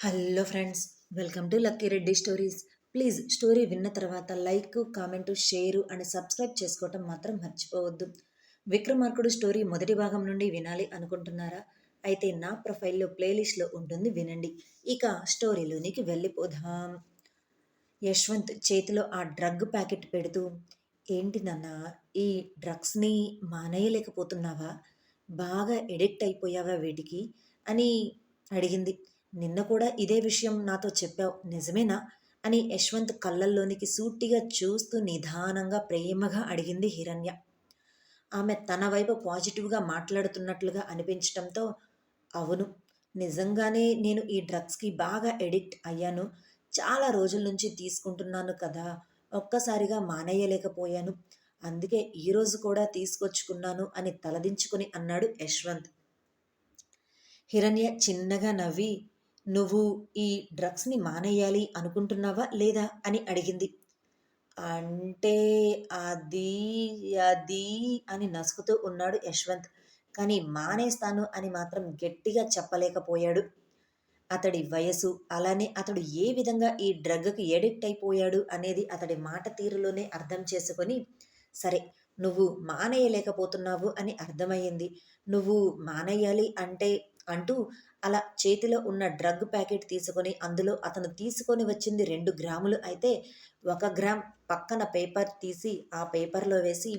Hello friends welcome to Lucky Reddy stories. Please story విన్న తర్వాత like comment share and subscribe చేసుకోవటం మాత్రం మర్చిపోవద్దు. విక్రమార్కుడు స్టోరీ మొదటి భాగం నుండి వినాలి అనుకుంటున్నారా? అయితే నా ప్రొఫైల్లో ప్లేలిస్ట్లో ఉంటుంది వినండి. ఇక స్టోరీలోనికి వెళ్ళిపోదాం. యశ్వంత్ చేతిలో ఆ డ్రగ్ ప్యాకెట్ పెడుతూ ఏంటి నాన్న ఈ డ్రగ్స్ని మానేయలేకపోతున్నావా? బాగా ఎడిక్ట్ అయిపోయావా వీటికి? అని అడిగింది. నిన్న కూడా ఇదే విషయం నాతో చెప్పావు. నిజమేనా? అని యశ్వంత్ కళ్ళల్లోనికి సూటిగా చూస్తూ నిదానంగా ప్రేమగా అడిగింది హిరణ్య. ఆమె తన వైపు పాజిటివ్గా మాట్లాడుతున్నట్లుగా అనిపించటంతో అవును నిజంగానే నేను ఈ డ్రగ్స్కి బాగా ఎడిక్ట్ అయ్యాను. చాలా రోజుల నుంచి తీసుకుంటున్నాను కదా ఒక్కసారిగా మానేయలేకపోయాను. అందుకే ఈరోజు కూడా తీసుకొచ్చుకున్నాను అని తలదించుకుని అన్నాడు యశ్వంత్. హిరణ్య చిన్నగా నవ్వి నువ్వు ఈ డ్రగ్స్ని మానేయాలి అనుకుంటున్నావా లేదా అని అడిగింది. అంటే అది అది అని నసుకుతూ ఉన్నాడు యశ్వంత్. కానీ మానేస్తాను అని మాత్రం గట్టిగా చెప్పలేకపోయాడు. అతడి వయసు అలానే అతడు ఏ విధంగా ఈ డ్రగ్కి ఎడిక్ట్ అయిపోయాడు అనేది అతడి మాట తీరులోనే అర్థం చేసుకొని సరే నువ్వు మానేయలేకపోతున్నావు అని అర్థమయ్యింది. నువ్వు మానేయాలి అంటే అంటూ అలా చేతిలో ఉన్న డ్రగ్ ప్యాకెట్ తీసుకొని అందులో అతను తీసుకొని వచ్చింది రెండు గ్రాములు. అయితే ఒక గ్రామ్ పక్కన పేపర్ తీసి ఆ పేపర్లో వేసి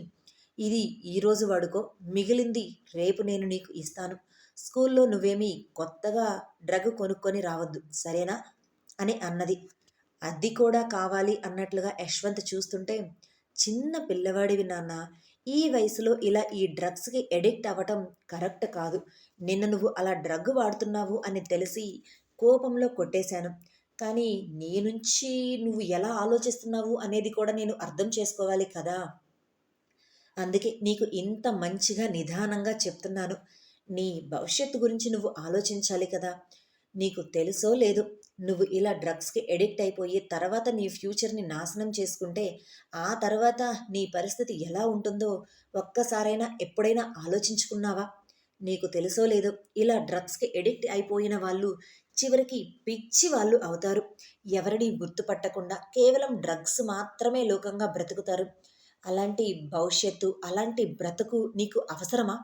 ఇది ఈరోజు వాడుకో మిగిలింది రేపు నేను నీకు ఇస్తాను. స్కూల్లో నువ్వేమీ కొత్తగా డ్రగ్ కొనుక్కొని రావద్దు సరేనా? అని అన్నది. అది కూడా కావాలి అన్నట్లుగా యశ్వంత్ చూస్తుంటే చిన్న పిల్లవాడివి నాన్న ఈ వయసులో ఇలా ఈ డ్రగ్స్కి ఎడిక్ట్ అవ్వటం కరెక్ట్ కాదు. నిన్న నువ్వు అలా డ్రగ్ వాడుతున్నావు అని తెలిసి కోపంలో కొట్టేశాను. కానీ నీ నుంచి నువ్వు ఎలా ఆలోచిస్తున్నావు అనేది కూడా నేను అర్థం చేసుకోవాలి కదా? అందుకే నీకు ఇంత మంచిగా నిదానంగా చెప్తున్నాను. నీ భవిష్యత్తు గురించి నువ్వు ఆలోచించాలి కదా? నీకు తెలుసో లేదు నువ్వు ఇలా డ్రగ్స్కి ఎడిక్ట్ అయిపోయి తర్వాత నీ ఫ్యూచర్ని నాశనం చేసుకుంటే ఆ తర్వాత నీ పరిస్థితి ఎలా ఉంటుందో ఒక్కసారైనా ఎప్పుడైనా ఆలోచించుకున్నావా? నీకు తెలుసో లేదో ఇలా డ్రగ్స్కి ఎడిక్ట్ అయిపోయిన వాళ్ళు చివరికి పిచ్చి వాళ్ళు అవుతారు. ఎవరిని గుర్తుపట్టకుండా కేవలం డ్రగ్స్ మాత్రమే లోకంగా బ్రతుకుతారు. అలాంటి భవిష్యత్తు అలాంటి బ్రతుకు నీకు అవసరమా?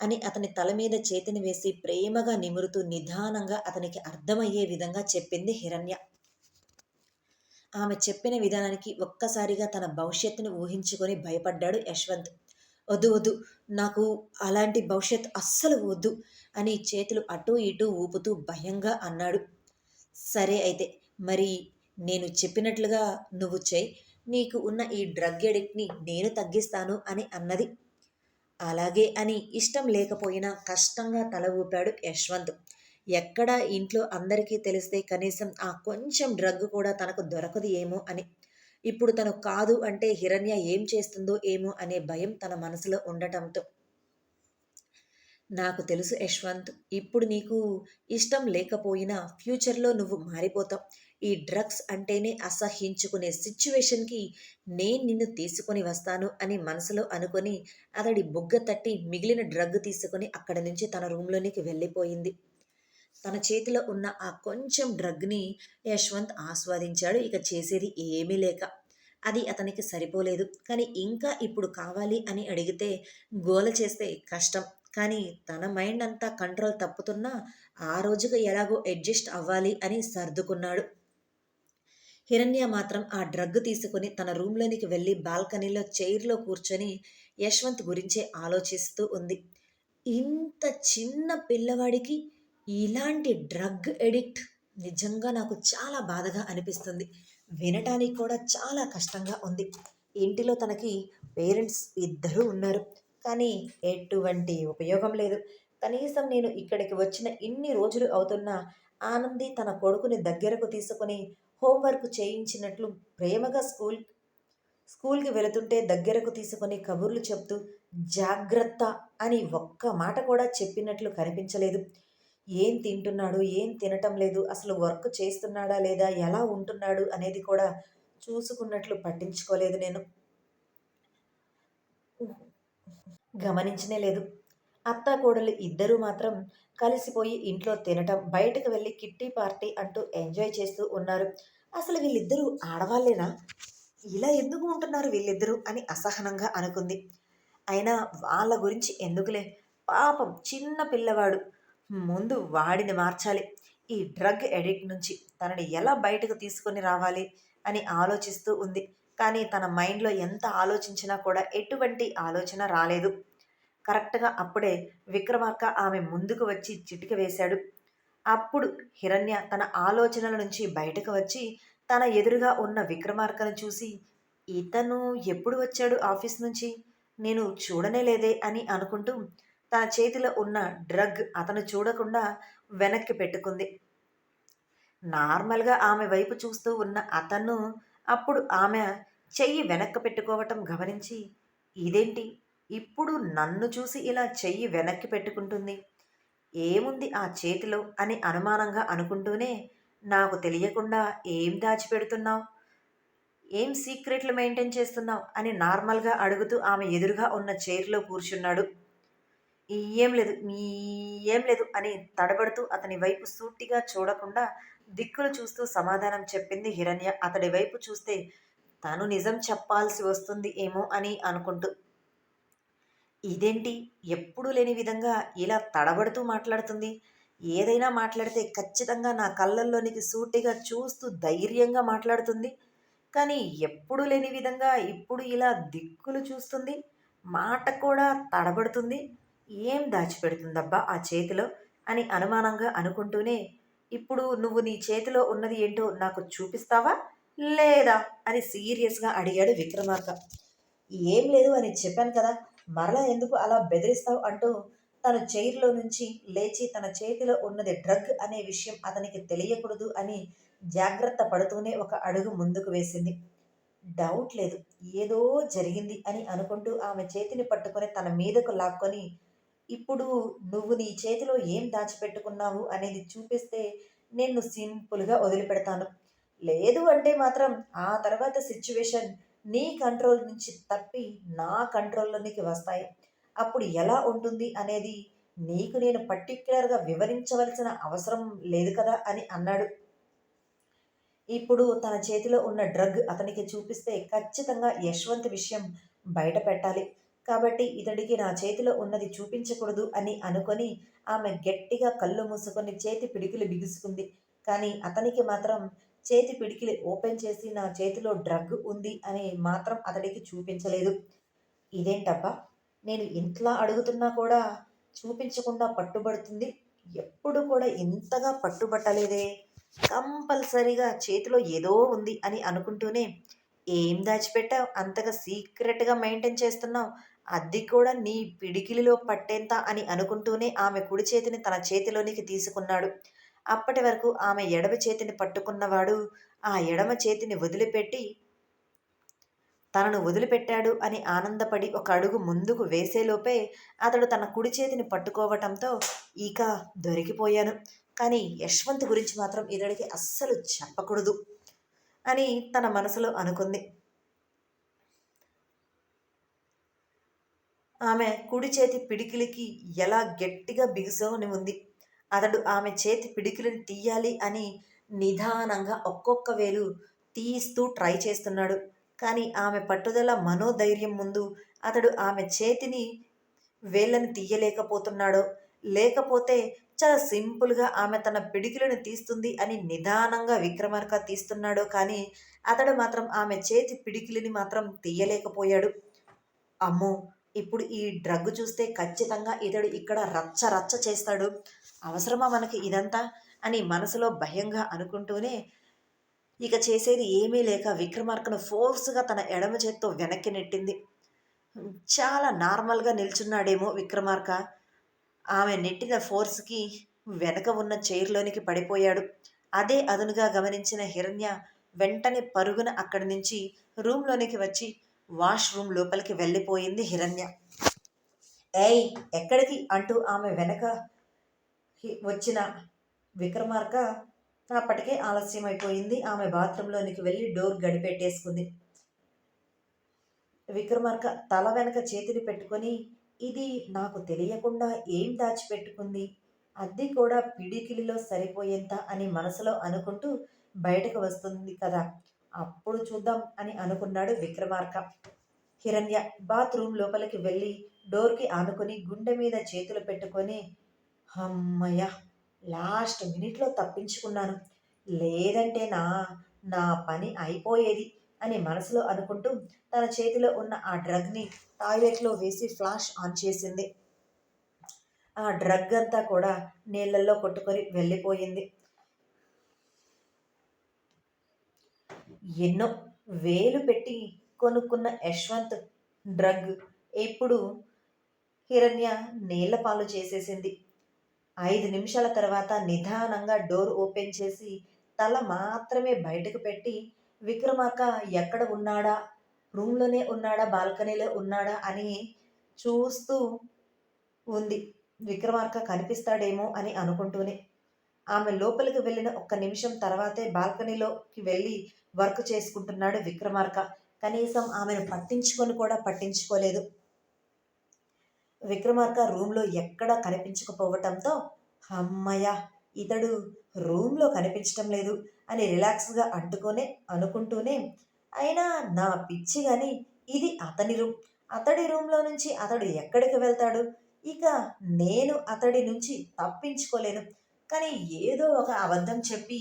అని అతని తల మీద చేతిని వేసి ప్రేమగా నిమురుతూ నిదానంగా అతనికి అర్థమయ్యే విధంగా చెప్పింది హిరణ్య. ఆమె చెప్పిన విధానానికి ఒక్కసారిగా తన భవిష్యత్తును ఊహించుకొని భయపడ్డాడు యశ్వంత్. వద్దు వద్దు నాకు అలాంటి భవిష్యత్ అస్సలు వద్దు అని చేతులు అటూ ఇటూ ఊపుతూ భయంగా అన్నాడు. సరే అయితే మరి నేను చెప్పినట్లుగా నువ్వు చేయి నీకు ఉన్న ఈ డ్రగ్ ఎడిక్ట్ని నేను తగ్గిస్తాను అని అన్నది. అలాగే అని ఇష్టం లేకపోయినా కష్టంగా తల ఊపాడు యశ్వంత్. ఎక్కడ ఇంట్లో అందరికీ తెలిస్తే కనీసం ఆ కొంచెం డ్రగ్ కూడా తనకు దొరకదు ఏమో అని. ఇప్పుడు తను కాదు అంటే హిరణ్య ఏం చేస్తుందో ఏమో అనే భయం తన మనసులో ఉండటంతో. నాకు తెలుసు యశ్వంత్ ఇప్పుడు నీకు ఇష్టం లేకపోయినా ఫ్యూచర్లో నువ్వు మారిపోతావు. ఈ డ్రగ్స్ అంటేనే అసహించుకునే సిచ్యువేషన్కి నేను నిన్ను తీసుకొని వస్తాను అని మనసులో అనుకొని అతడి బుగ్గ తట్టి మిగిలిన డ్రగ్ తీసుకొని అక్కడి నుంచి తన రూమ్లోనికి వెళ్ళిపోయింది. తన చేతిలో ఉన్న ఆ కొంచెం డ్రగ్ని యశ్వంత్ ఆస్వాదించాడు. ఇక చేసేది ఏమీ లేక. అది అతనికి సరిపోలేదు. కానీ ఇంకా ఇప్పుడు కావాలి అని అడిగితే గోల చేస్తే కష్టం. కానీ తన మైండ్ అంతా కంట్రోల్ తప్పుతున్నా ఆ రోజుకు ఎలాగో అడ్జస్ట్ అవ్వాలి అని సర్దుకున్నాడు. హిరణ్య మాత్రం ఆ డ్రగ్ తీసుకుని తన రూమ్లోనికి వెళ్ళి బాల్కనీలో చైర్లో కూర్చొని యశ్వంత్ గురించే ఆలోచిస్తూ ఉంది. ఇంత చిన్న పిల్లవాడికి ఇలాంటి డ్రగ్ ఎడిక్ట్ నిజంగా నాకు చాలా బాధగా అనిపిస్తుంది. వినటానికి కూడా చాలా కష్టంగా ఉంది. ఇంటిలో తనకి పేరెంట్స్ ఇద్దరూ ఉన్నారు. కానీ ఎటువంటి ఉపయోగం లేదు. కనీసం నేను ఇక్కడికి వచ్చిన ఇన్ని రోజులు అవుతున్నా ఆనంది తన కొడుకుని దగ్గరకు తీసుకొని హోంవర్క్ చేయించినట్లు ప్రేమగా స్కూల్ స్కూల్కి వెళుతుంటే దగ్గరకు తీసుకొని కబుర్లు చెప్తూ జాగ్రత్త అని ఒక్క మాట కూడా చెప్పినట్లు కనిపించలేదు. ఏం తింటున్నాడు ఏం తినటం లేదు అసలు వర్క్ చేస్తున్నాడా లేదా ఎలా ఉంటున్నాడు అనేది కూడా చూసుకున్నట్లు పట్టించుకోలేదు నేను. గమనించనే లేదు. అత్త కోడలు ఇద్దరూ మాత్రం కలిసిపోయి ఇంట్లో తినటం బయటకు వెళ్ళి కిట్టి పార్టీ అంటూ ఎంజాయ్ చేస్తూ ఉన్నారు. అసలు వీళ్ళిద్దరూ ఆడవాళ్ళేనా? ఇలా ఎందుకు ఉంటున్నారు వీళ్ళిద్దరూ అని అసహనంగా అనుకుంది. అయినా వాళ్ళ గురించి ఎందుకులే? పాపం చిన్న పిల్లవాడు. ముందు వాడిని మార్చాలి. ఈ డ్రగ్ ఎడిక్ట్ నుంచి తనని ఎలా బయటకు తీసుకొని రావాలి అని ఆలోచిస్తూ ఉంది. కానీ తన మైండ్లో ఎంత ఆలోచించినా కూడా ఎటువంటి ఆలోచన రాలేదు. కరెక్ట్గా అప్పుడే విక్రమార్క ఆమె ముందుకు వచ్చి చిటిక వేశాడు. అప్పుడు హిరణ్య తన ఆలోచనల నుంచి బయటకు వచ్చి తన ఎదురుగా ఉన్న విక్రమార్కను చూసి ఇతను ఎప్పుడు వచ్చాడు ఆఫీస్ నుంచి? నేను చూడనే లేదే అని అనుకుంటూ తన చేతిలో ఉన్న డ్రగ్ అతను చూడకుండా వెనక్కి పెట్టుకుంది. నార్మల్గా ఆమె వైపు చూస్తూ ఉన్న అతను అప్పుడు ఆమె చెయ్యి వెనక్కి పెట్టుకోవటం గమనించి ఇదేంటి? ఇప్పుడు నన్ను చూసి ఇలా చెయ్యి వెనక్కి పెట్టుకుంటుంది. ఏముంది ఆ చేతిలో అని అనుమానంగా అనుకుంటూనే నాకు తెలియకుండా ఏం దాచిపెడుతున్నావు? ఏం సీక్రెట్లు మెయింటైన్ చేస్తున్నావు? అని నార్మల్గా అడుగుతూ ఆమె ఎదురుగా ఉన్న చైర్లో కూర్చున్నాడు. ఏం లేదు ఏం లేదు అని తడబడుతూ అతని వైపు సూటిగా చూడకుండా దిక్కులు చూస్తూ సమాధానం చెప్పింది హిరణ్య. అతడి వైపు చూస్తే తను నిజం చెప్పాల్సి వస్తుంది ఏమో అని అనుకుంటూ ఇదేంటి? ఎప్పుడూ లేని విధంగా ఇలా తడబడుతూ మాట్లాడుతుంది. ఏదైనా మాట్లాడితే ఖచ్చితంగా నా కళ్ళల్లోనికి సూటిగా చూస్తూ ధైర్యంగా మాట్లాడుతుంది. కానీ ఎప్పుడు లేని విధంగా ఇప్పుడు ఇలా దిక్కులు చూస్తుంది. మాట కూడా తడబడుతుంది. ఏం దాచిపెడుతుందబ్బా ఆ చేతిలో అని అనుమానంగా అనుకుంటూనే ఇప్పుడు నువ్వు నీ చేతిలో ఉన్నది ఏంటో నాకు చూపిస్తావా? లేదా? అని సీరియస్గా అడిగాడు విక్రమార్క. ఏం లేదు అని చెప్పాను కదా మరలా ఎందుకు అలా బెదిరిస్తావు అంటూ తన చైర్లో నుంచి లేచి తన చేతిలో ఉన్నది డ్రగ్ అనే విషయం అతనికి తెలియకూడదు అని జాగ్రత్త పడుతూనే ఒక అడుగు ముందుకు వేసింది. డౌట్ లేదు ఏదో జరిగింది అని అనుకుంటూ ఆమె చేతిని పట్టుకొని తన మీదకు లాక్కొని ఇప్పుడు నువ్వు నీ చేతిలో ఏం దాచిపెట్టుకున్నావు? అనేది చూపిస్తే నేను సింపుల్గా వదిలిపెడతాను. లేదు అంటే మాత్రం ఆ తర్వాత సిచ్యువేషన్ నీ కంట్రోల్ నుంచి తప్పి నా కంట్రోల్లోనికి వస్తాయి. అప్పుడు ఎలా ఉంటుంది అనేది నీకు నేను పర్టిక్యులర్గా వివరించవలసిన అవసరం లేదు కదా అని అన్నాడు. ఇప్పుడు తన చేతిలో ఉన్న డ్రగ్ అతనికి చూపిస్తే ఖచ్చితంగా యశ్వంత్ విషయం బయట పెట్టాలి. కాబట్టి ఇతడికి నా చేతిలో ఉన్నది చూపించకూడదు అని అనుకొని ఆమె గట్టిగా కళ్ళు మూసుకొని చేతి పిడికిలు బిగుసుకుంది. కానీ అతనికి మాత్రం చేతి పిడికిలి ఓపెన్ చేసి నా చేతిలో డ్రగ్ ఉంది అని మాత్రం అతడికి చూపించలేదు. ఇదేంటబ్బా? నేను ఇంట్లో అడుగుతున్నా కూడా చూపించకుండా పట్టుబడుతుంది. ఎప్పుడు కూడా ఇంతగా పట్టుబట్టలేదే. కంపల్సరీగా చేతిలో ఏదో ఉంది అని అనుకుంటూనే ఏం దాచిపెట్టావు? అంతగా సీక్రెట్గా మెయింటైన్ చేస్తున్నావు? అది కూడా నీ పిడికిలిలో పట్టేంత? అని అనుకుంటూనే ఆమె కుడి చేతిని తన చేతిలోనికి తీసుకున్నాడు. అప్పటి వరకు ఆమె ఎడమ చేతిని పట్టుకున్నవాడు ఆ ఎడమ చేతిని వదిలిపెట్టి తనను వదిలిపెట్టాడు అని ఆనందపడి ఒక అడుగు ముందుకు వేసేలోపే అతడు తన కుడి చేతిని పట్టుకోవటంతో ఇక దొరికిపోయాను. కానీ యశ్వంత్ గురించి మాత్రం ఇతడికి అస్సలు చెప్పకూడదు అని తన మనసులో అనుకుంది. ఆమె కుడి చేతి పిడికిలికి ఎలా గట్టిగా బిగుసోని ఉంది. అతడు ఆమె చేతి పిడికిలను తీయాలి అని నిదానంగా ఒక్కొక్క వేలు తీస్తూ ట్రై చేస్తున్నాడు. కానీ ఆమె పట్టుదల మనోధైర్యం ముందు అతడు ఆమె చేతిని వేళ్ళని తీయలేకపోతున్నాడో. లేకపోతే చాలా సింపుల్గా ఆమె తన పిడికిలను తీస్తుంది అని నిదానంగా విక్రమార్క తీస్తున్నాడో. కానీ అతడు మాత్రం ఆమె చేతి పిడికిలిని మాత్రం తీయలేకపోయాడు. అమ్మో! ఇప్పుడు ఈ డ్రగ్ చూస్తే ఖచ్చితంగా ఇతడు ఇక్కడ రచ్చ రచ్చ చేస్తాడు. అవసరమా మనకి ఇదంతా? అని మనసులో భయంగా అనుకుంటూనే ఇక చేసేది ఏమీ లేక విక్రమార్కను ఫోర్స్గా తన ఎడమ చేత్తో వెనక్కి నెట్టింది. చాలా నార్మల్గా నిల్చున్నాడేమో విక్రమార్క. ఆమె నెట్టిన ఫోర్స్కి వెనక ఉన్న చైర్లోనికి పడిపోయాడు. అదే అదునుగా గమనించిన హిరణ్య వెంటనే పరుగున అక్కడి నుంచి రూమ్లోనికి వచ్చి వాష్రూమ్ లోపలికి వెళ్ళిపోయింది హిరణ్య. ఏయ్ ఎక్కడికి? అంటూ ఆమె వెనక వచ్చిన విక్రమార్క అప్పటికే ఆలస్యం అయిపోయింది ఆమె బాత్రూంలోనికి వెళ్ళి డోర్ గడిపెట్టేసుకుంది. విక్రమార్క తల వెనక చేతిని పెట్టుకొని ఇది నాకు తెలియకుండా ఏం దాచిపెట్టుకుంది? అద్దె కూడా పిడికిలిలో సరిపోయేంత? అని మనసులో అనుకుంటూ బయటకు వస్తుంది కదా. అప్పుడు చూద్దాం అని అనుకున్నాడు విక్రమార్క. హిరణ్య బాత్రూమ్ లోపలికి వెళ్ళి డోర్కి ఆనుకొని గుండె మీద చేతులు పెట్టుకొని అమ్మయ్య లాస్ట్ మినిట్లో తప్పించుకున్నాను. లేదంటే నా నా పని అయిపోయేది అని మనసులో అనుకుంటూ తన చేతిలో ఉన్న ఆ డ్రగ్ని టాయిలెట్లో వేసి ఫ్లాష్ ఆన్ చేసింది. ఆ డ్రగ్ అంతా కూడా నీళ్ళల్లో కొట్టుకొని వెళ్ళిపోయింది. ఎన్నో వేలు పెట్టి కొనుక్కున్న యశ్వంత్ డ్రగ్ ఇప్పుడు హిరణ్య నీళ్ళ పాలు చేసేసింది. ఐదు నిమిషాల తర్వాత నిదానంగా డోర్ ఓపెన్ చేసి తల మాత్రమే బయటకు పెట్టి విక్రమార్క ఎక్కడ ఉన్నాడా? రూమ్లోనే ఉన్నాడా? బాల్కనీలో ఉన్నాడా? అని చూస్తూ ఉంది. విక్రమార్క కనిపిస్తాడేమో అని అనుకుంటూనే. ఆమె లోపలికి వెళ్ళిన ఒక్క నిమిషం తర్వాతే బాల్కనీలోకి వెళ్ళి వర్క్ చేసుకుంటున్నాడు విక్రమార్క. కనీసం ఆమెను పట్టించుకొని కూడా పట్టించుకోలేదు. విక్రమార్క రూమ్లో ఎక్కడా కనిపించకపోవటంతో అమ్మయ్య ఇతడు రూమ్లో కనిపించటం లేదు అని రిలాక్స్గా అంటుకొనే అనుకుంటూనే అయినా నా పిచ్చి కానీ ఇది అతని రూమ్. అతడి రూమ్లో నుంచి అతడు ఎక్కడికి వెళ్తాడు? ఇక నేను అతడి నుంచి తప్పించుకోలేను. కానీ ఏదో ఒక అబద్ధం చెప్పి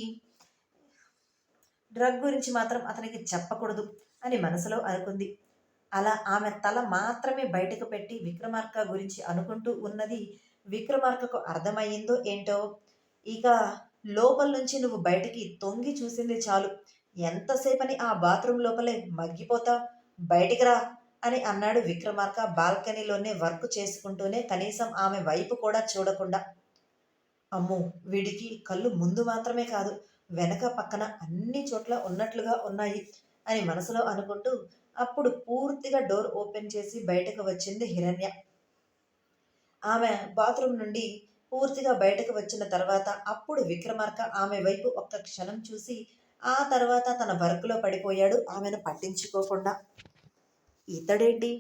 డ్రగ్ గురించి మాత్రం అతనికి చెప్పకూడదు అని మనసులో అనుకుంది. అలా ఆమె తల మాత్రమే బయటకు పెట్టి విక్రమార్క గురించి అనుకుంటూ ఉన్నది విక్రమార్కకు అర్థమయ్యిందో ఏంటో? ఇక లోపల నుంచి నువ్వు బయటికి తొంగి చూసింది చాలు. ఎంతసేపని ఆ బాత్రూమ్ లోపలే మగ్గిపోతావు బయటికి రా అని అన్నాడు విక్రమార్క బాల్కనీలోనే వర్క్ చేసుకుంటూనే కనీసం ఆమె వైపు కూడా చూడకుండా. అమ్మో వీడికి కళ్ళు ముందు మాత్రమే కాదు వెనక పక్కన అన్ని చోట్ల ఉన్నట్లుగా ఉన్నాయి. అని మనసులో అనుకుంటూ అప్పుడు పూర్తిగా డోర్ ఓపెన్ చేసి బయటకు వచ్చింది హిరణ్య. ఆమె బాత్రూమ్ నుండి పూర్తిగా బయటకు వచ్చిన తర్వాత అప్పుడు విక్రమార్క ఆమె వైపు ఒక్క క్షణం చూసి ఆ తర్వాత తన వర్క్లో పడిపోయాడు. ఆమెను పట్టించుకోకుండా ఇతడేంటి?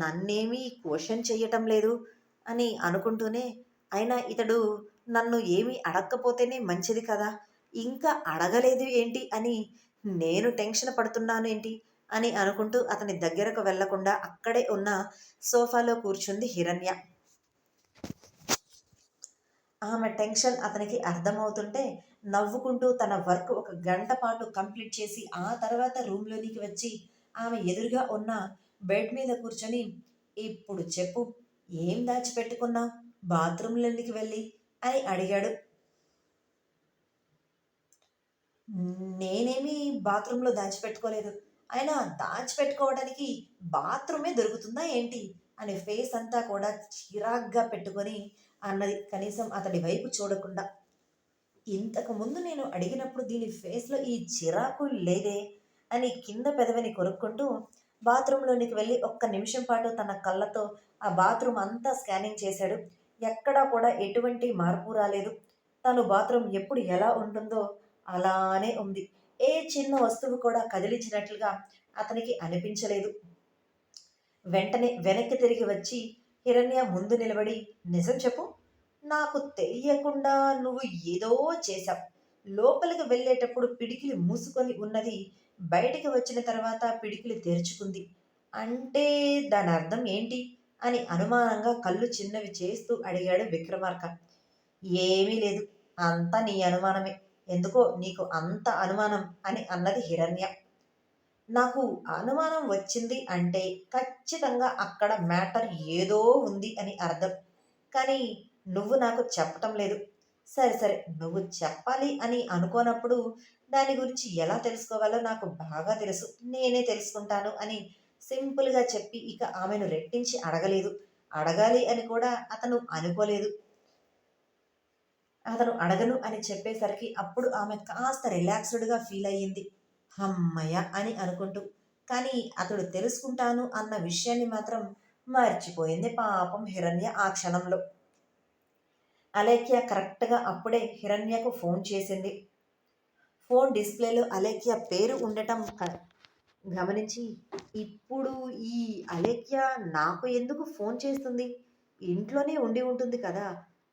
నన్నేమీ క్వశ్చన్ చెయ్యటం లేదు అని అనుకుంటూనే అయినా ఇతడు నన్ను ఏమీ అడగకపోతేనే మంచిది కదా? ఇంకా అడగలేదు ఏంటి? అని నేను టెన్షన్ పడుతున్నాను ఏంటి? అని అనుకుంటూ అతని దగ్గరకు వెళ్ళకుండా అక్కడే ఉన్న సోఫాలో కూర్చుంది హిరణ్య. ఆమె టెన్షన్ అతనికి అర్థమవుతుంటే నవ్వుకుంటూ తన వర్క్ ఒక గంట పాటు కంప్లీట్ చేసి ఆ తర్వాత రూమ్లోనికి వచ్చి ఆమె ఎదురుగా ఉన్న బెడ్ మీద కూర్చొని ఇప్పుడు చెప్పు ఏం దాచిపెట్టుకున్నావు? బాత్రూంలోనికి వెళ్ళి? అని అడిగాడు. నేనేమి బాత్రూంలో దాచిపెట్టుకోలేదు. అయినా దాచిపెట్టుకోవడానికి బాత్రూమే దొరుకుతుందా ఏంటి? అనే ఫేస్ అంతా కూడా చిరాగ్గా పెట్టుకొని అన్నది కనీసం అతడి వైపు చూడకుండా. ఇంతకు ముందు నేను అడిగినప్పుడు దీని ఫేస్లో ఈ చిరాకు లేదే అని కింద పెదవిని కొరుక్కుంటూ బాత్రూంలోనికి వెళ్ళి ఒక్క నిమిషం పాటు తన కళ్ళతో ఆ బాత్రూమ్ అంతా స్కానింగ్ చేశాడు. ఎక్కడా కూడా ఎటువంటి మార్పు రాలేదు. తను బాత్రూమ్ ఎప్పుడు ఎలా ఉంటుందో అలానే ఉంది. ఏ చిన్న వస్తువు కూడా కదిలించినట్లుగా అతనికి అనిపించలేదు. వెంటనే వెనక్కి తిరిగి వచ్చి హిరణ్య ముందు నిలబడి నిజం చెప్పు నాకు తెలియకుండా నువ్వు ఏదో చేశావు. లోపలికి వెళ్ళేటప్పుడు పిడికిలి మూసుకొని ఉన్నది బయటికి వచ్చిన తర్వాత పిడికిలి తెరుచుకుంది. అంటే దాని అర్థం ఏంటి? అని అనుమానంగా కళ్ళు చిన్నవి చేస్తూ అడిగాడు విక్రమార్క. ఏమీ లేదు. అంతా నీ అనుమానమే. ఎందుకో నీకు అంత అనుమానం అని అన్నది హిరణ్య. నాకు అనుమానం వచ్చింది అంటే ఖచ్చితంగా అక్కడ మ్యాటర్ ఏదో ఉంది అని అర్థం. కానీ నువ్వు నాకు చెప్పటం లేదు. సరే సరే నువ్వు చెప్పాలి అని అనుకోనప్పుడు దాని గురించి ఎలా తెలుసుకోవాలో నాకు బాగా తెలుసు. నేనే తెలుసుకుంటాను అని సింపుల్గా చెప్పి ఇక ఆమెను రెట్టించి అడగలేదు. అడగాలి అని కూడా అతను అనుకోలేదు. అతను అడగను అని చెప్పేసరికి అప్పుడు ఆమె కాస్త రిలాక్స్డ్గా ఫీల్ అయ్యింది. హమ్మయ్య అని అనుకుంటూ. కానీ అతడు తెలుసుకుంటాను అన్న విషయాన్ని మాత్రం మర్చిపోయింది పాపం హిరణ్య ఆ క్షణంలో. అలేఖ్య కరెక్ట్గా అప్పుడే హిరణ్యకు ఫోన్ చేసింది. ఫోన్ డిస్ప్లేలో అలేఖ్య పేరు ఉండటం గమనించి ఇప్పుడు ఈ అలేఖ్య నాకు ఎందుకు ఫోన్ చేస్తుంది? ఇంట్లోనే ఉండి ఉంటుంది కదా.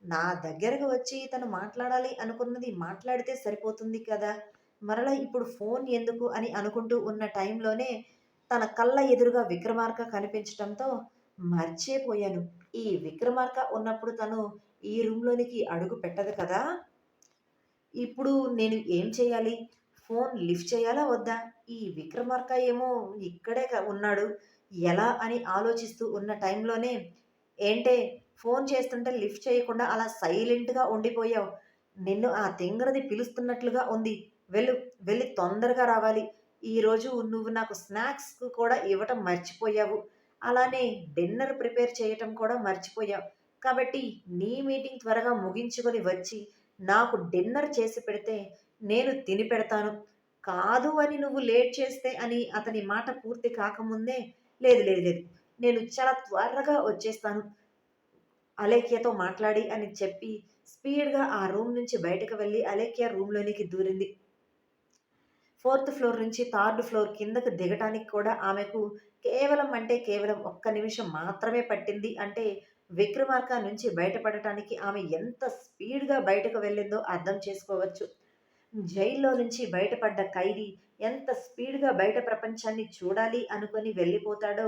నా దగ్గరకు వచ్చి తను మాట్లాడాలి అనుకున్నది మాట్లాడితే సరిపోతుంది కదా? మరలా ఇప్పుడు ఫోన్ ఎందుకు అని అనుకుంటూ ఉన్న టైంలోనే తన కళ్ళ ఎదురుగా విక్రమార్క కనిపించడంతో మర్చిపోయాను. ఈ విక్రమార్క ఉన్నప్పుడు తను ఈ రూమ్లోనికి అడుగు పెట్టదు కదా? ఇప్పుడు నేను ఏం చేయాలి? ఫోన్ లిఫ్ట్ చేయాలా వద్దా? ఈ విక్రమార్క ఏమో ఇక్కడే ఉన్నాడు. ఎలా అని ఆలోచిస్తూ ఉన్న టైంలోనే ఏంటే ఫోన్ చేస్తుంటే లిఫ్ట్ చేయకుండా అలా సైలెంట్గా ఉండిపోయావు. నిన్ను ఆ తింగరది పిలుస్తున్నట్లుగా ఉంది. వెళ్ళు వెళ్ళి తొందరగా రావాలి. ఈరోజు నువ్వు నాకు స్నాక్స్ కూడా ఇవ్వటం మర్చిపోయావు. అలానే డిన్నర్ ప్రిపేర్ చేయటం కూడా మర్చిపోయావు. కాబట్టి నీ మీటింగ్ త్వరగా ముగించుకొని వచ్చి నాకు డిన్నర్ చేసి పెడితే నేను తిని పెడతాను. కాదు అని నువ్వు లేట్ చేస్తే అని అతని మాట పూర్తి కాకముందే లేదు లేదు లేదు. నేను చాలా త్వరగా వచ్చేస్తాను. అలేఖ్యతో మాట్లాడి అని చెప్పి స్పీడ్గా ఆ రూమ్ నుంచి బయటకు వెళ్ళి అలేఖ్య రూమ్లోనికి దూరింది. ఫోర్త్ ఫ్లోర్ నుంచి థర్డ్ ఫ్లోర్ కిందకు దిగటానికి కూడా ఆమెకు కేవలం అంటే కేవలం ఒక్క నిమిషం మాత్రమే పట్టింది. అంటే విక్రమార్క నుంచి బయటపడటానికి ఆమె ఎంత స్పీడ్గా బయటకు వెళ్ళిందో అర్థం చేసుకోవచ్చు. జైల్లో నుంచి బయటపడ్డ ఖైదీ ఎంత స్పీడ్గా బయట ప్రపంచాన్ని చూడాలి అనుకొని వెళ్ళిపోతాడో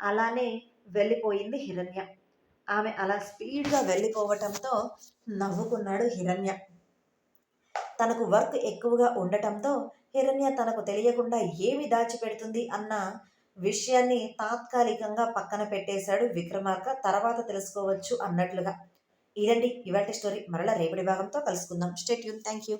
అలానే వెళ్ళిపోయింది హిరణ్య. ఆమె అలా స్పీడ్గా వెళ్ళిపోవటంతో నవ్వుకున్నాడు హిరణ్య. తనకు వర్క్ ఎక్కువగా ఉండటంతో హిరణ్య తనకు తెలియకుండా ఏమి దాచిపెడుతుంది అన్న విషయాన్ని తాత్కాలికంగా పక్కన పెట్టేశాడు విక్రమార్క. తర్వాత తెలుసుకోవచ్చు అన్నట్లుగా. ఇదండి ఇవాటి స్టోరీ. మరలా రేపటి భాగంతో కలుసుకుందాం. State Yoon. Thank you